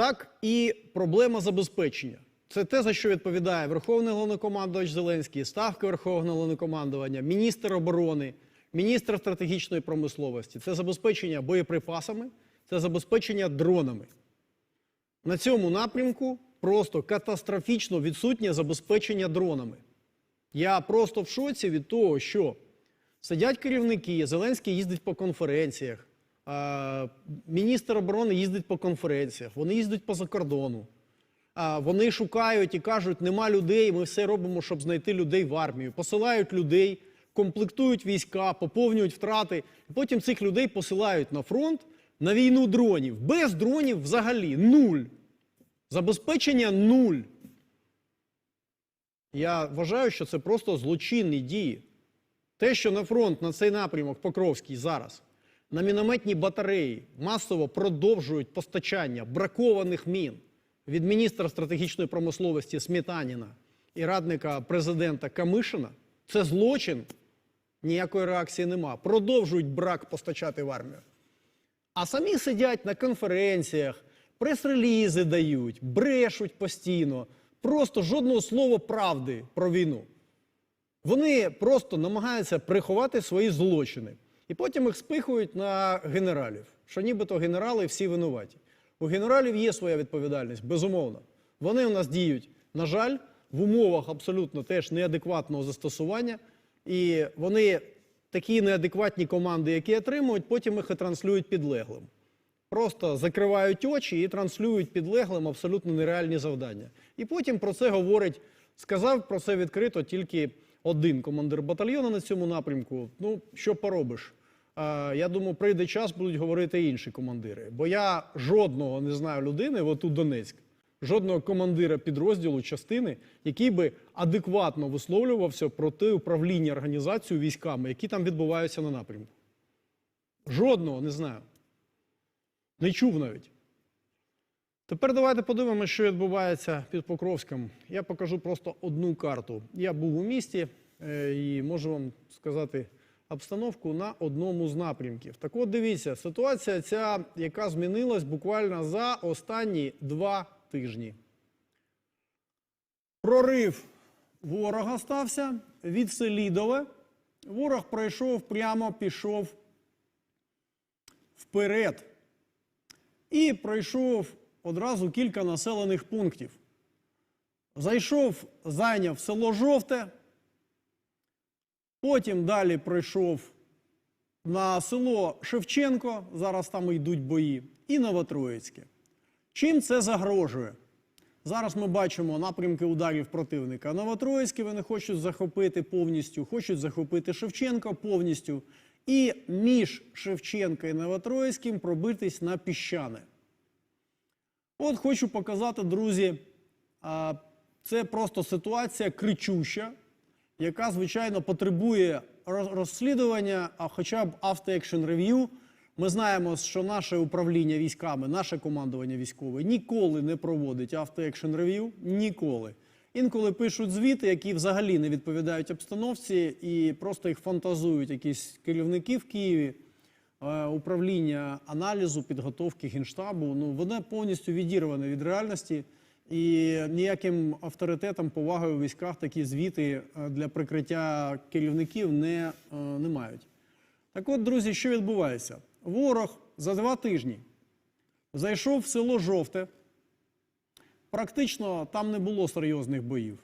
так і проблема забезпечення. Це те, за що відповідає Верховний головнокомандувач Зеленський, Ставка Верховного головнокомандування, міністр оборони, міністр стратегічної промисловості. Це забезпечення боєприпасами, це забезпечення дронами. На цьому напрямку просто катастрофічно відсутнє забезпечення дронами. Я просто в шоці від того, що сидять керівники, Зеленський їздить по конференціях, міністр оборони їздить по конференціях, вони їздять по закордону. Вони шукають і кажуть, нема людей, ми все робимо, щоб знайти людей в армію. Посилають людей, комплектують війська, поповнюють втрати. Потім цих людей посилають на фронт на війну дронів. Без дронів взагалі нуль. Забезпечення нуль. Я вважаю, що це просто злочинні дії. Те, що на фронт на цей напрямок Покровський зараз на мінометні батареї масово продовжують постачання бракованих мін від міністра стратегічної промисловості Сметаніна і радника президента Камишина, це злочин. Ніякої реакції нема. Продовжують брак постачати в армію. А самі сидять на конференціях, прес-релізи дають, брешуть постійно, просто жодного слова правди про війну. Вони просто намагаються приховати свої злочини. І потім їх спихують на генералів, що нібито генерали всі винуваті. У генералів є своя відповідальність, безумовно. Вони у нас діють, на жаль, в умовах абсолютно теж неадекватного застосування. І вони такі неадекватні команди, які отримують, потім їх і транслюють підлеглим. Просто закривають очі і транслюють підлеглим абсолютно нереальні завдання. І потім про це говорить, сказав про це відкрито тільки один командир батальйону на цьому напрямку. Ну, що поробиш? Я думаю, прийде час, будуть говорити інші командири. Бо я жодного не знаю людини, от у Донецьк, жодного командира підрозділу частини, який би адекватно висловлювався про те управління організацією військами, які там відбуваються на напрямку. Жодного не знаю. Не чув навіть. Тепер давайте подивимося, що відбувається під Покровськом. Я покажу просто одну карту. Я був у місті е, і можу вам сказати обстановку на одному з напрямків. Так от дивіться, ситуація ця, яка змінилась буквально за останні два тижні. Прорив ворога стався від Селідове. Ворог пройшов прямо, пішов вперед. І пройшов одразу кілька населених пунктів. Зайшов, зайняв село Жовте, потім далі пройшов на село Шевченко, зараз там йдуть бої, і Новотроїцьке. Чим це загрожує? Зараз ми бачимо напрямки ударів противника. Новотроїцьке вони хочуть захопити повністю, хочуть захопити Шевченко повністю. І між Шевченка і Новотроїцьким пробитись на піщане. От хочу показати, друзі, це просто ситуація кричуща, яка, звичайно, потребує роз- розслідування, а хоча б автоекшн рев'ю. Ми знаємо, що наше управління військами, наше командування військове ніколи не проводить автоекшн рев'ю. Ніколи. Інколи пишуть звіти, які взагалі не відповідають обстановці, і просто їх фантазують якісь керівники в Києві управління аналізу, підготовки генштабу. Ну воно повністю відірване від реальності, і ніяким авторитетом, повагою у військах такі звіти е, для прикриття керівників не, е, не мають. Так от, друзі, що відбувається? Ворог за два тижні зайшов в село Жовте. Практично там не було серйозних боїв.